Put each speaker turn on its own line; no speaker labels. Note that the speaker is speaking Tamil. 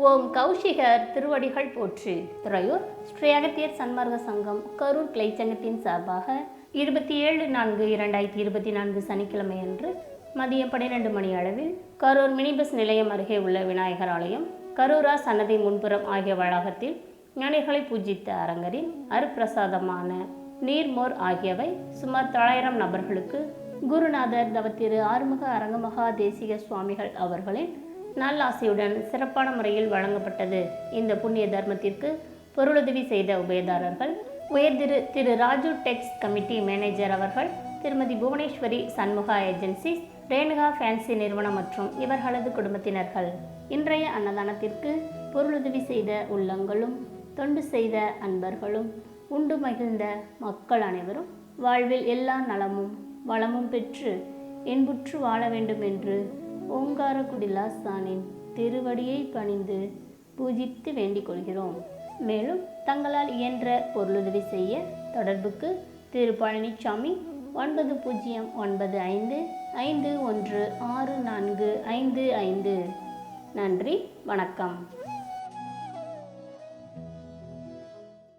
ஓம் கௌஷிகர் திருவடிகள் போற்றி. துறையூர் ஸ்ரீ அகத்தியர் சன்மார்க்க சங்கம் கரூர் கிளைச்சங்கத்தின் சார்பாக இருபத்தி ஏழு நான்கு இரண்டாயிரத்தி இருபத்தி நான்கு சனிக்கிழமை அன்று மதியம் பன்னிரெண்டு மணி அளவில் கரூர் மினி பஸ் நிலையம் அருகே உள்ள விநாயகர் ஆலயம் கரூரா சன்னதி முன்புறம் ஆகிய வளாகத்தில் ஞானிகளை பூஜித்த அரங்கரின் அருப்பிரசாதமான நீர்மோர் ஆகியவை சுமார் தொள்ளாயிரம் நபர்களுக்கு குருநாதர் தவத்திரு ஆறுமுக அரங்கமகா தேசிக சுவாமிகள் அவர்களின் நல்லாசியுடன் சிறப்பான முறையில் வழங்கப்பட்டது. இந்த புண்ணிய தர்மத்திற்கு பொருளுதவி செய்த உபயதாரர்கள் உயர் Thiru Thiru Raju Tex committee manager அவர்கள் திருமதி புவனேஸ்வரி சண்முகா ஏஜென்சிஸ் ரேணுகா ஃபேன்சி நிறுவனம் மற்றும் இவர்களது குடும்பத்தினர்கள். இன்றைய அன்னதானத்திற்கு பொருளுதவி செய்த உள்ளங்களும் தொண்டு செய்த அன்பர்களும் உண்டு மகிழ்ந்த மக்கள் அனைவரும் வாழ்வில் எல்லா நலமும் வளமும் பெற்று இன்புற்று வாழ வேண்டும் என்று ஓங்காரக்குடிலாசானின் திருவடியை பணிந்து பூஜித்து வேண்டிக் கொள்கிறோம். மேலும் தங்களால் இயன்ற பொருளுதவி செய்ய தொடர்புக்கு திரு பழனிசாமி ஒன்பது பூஜ்ஜியம் ஒன்பது ஐந்து ஐந்து ஒன்று ஆறு நான்கு ஐந்து ஐந்து. நன்றி வணக்கம்.